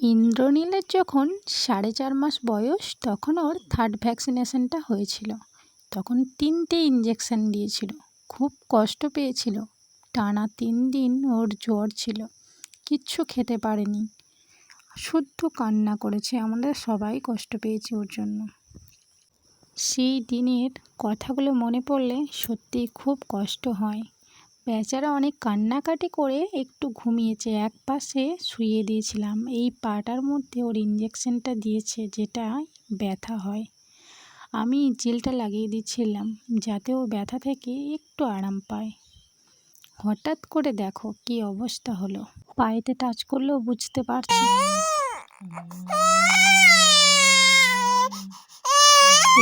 ইন্দ্রনীলের যখন সাড়ে চার মাস বয়স, তখন ওর থার্ড ভ্যাকসিনেশনটা হয়েছিল। তখন তিনটে ইঞ্জেকশন দিয়েছিল। খুব কষ্ট পেয়েছিল। টানা তিন দিন ওর জ্বর ছিল। কিচ্ছু খেতে পারেনি। শুদ্ধ কান্না করেছে। আমরা সবাই কষ্ট পেয়েছি ওর জন্য। সেই দিনের কথাগুলো মনে পড়লে সত্যিই খুব কষ্ট হয়। বেচারা অনেক কান্নাকাটি করে একটু ঘুমিয়েছে, এক পাশে শুইয়ে দিয়েছিলাম। এই পাটার মধ্যে ওর ইঞ্জেকশনটা দিয়েছে যেটা ব্যথা হয়। আমি জেলটা লাগিয়ে দিচ্ছিলাম যাতে ও ব্যথা থেকে একটু আরাম পায়। হঠাৎ করে দেখো কি অবস্থা হলো। পায়েতে টাচ করলেও বুঝতে পারছি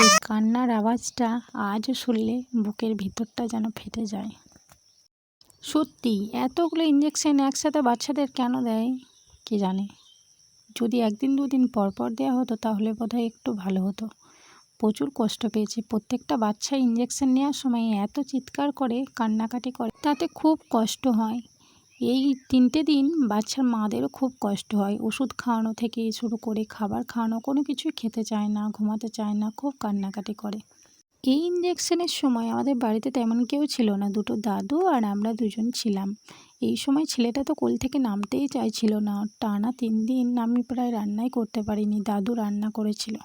এই কান্নার আওয়াজটা আজও শুনলে বুকের ভিতরটা যেন ফেটে যায়। সত্যি, এতগুলো ইঞ্জেকশন একসাথে বাচ্চাদের কেন দেয়? কে জানে? যদি একদিন দুদিন পর পর দেওয়া হতো, তাহলে বোধহয় একটু ভালো হতো। প্রচুর কষ্ট পেয়েছে। প্রত্যেকটা বাচ্চা ইঞ্জেকশন নেওয়ার সময় এত চিৎকার করে, কান্নাকাটি করে, তাতে খুব কষ্ট হয়। এই তিনটে দিন বাচ্চার মাদেরও খুব কষ্ট হয়। ওষুধ খাওয়ানো থেকে শুরু করে, খাবার খাওয়ানো, কোনো কিছুই খেতে চায় না, ঘুমাতে চায় না, খুব কান্নাকাটি করে। এই ইঞ্জেকশনের সময় আমাদের বাড়িতে তেমন কেউ ছিল না। দুটো দাদু আর আমরা দুজন ছিলাম। এই সময় ছেলেটা তো কোল থেকে নামতেই চাইছিল না। টানা তিন দিন আমি প্রায় রান্নাই করতে পারিনি। দাদু রান্না করেছিল।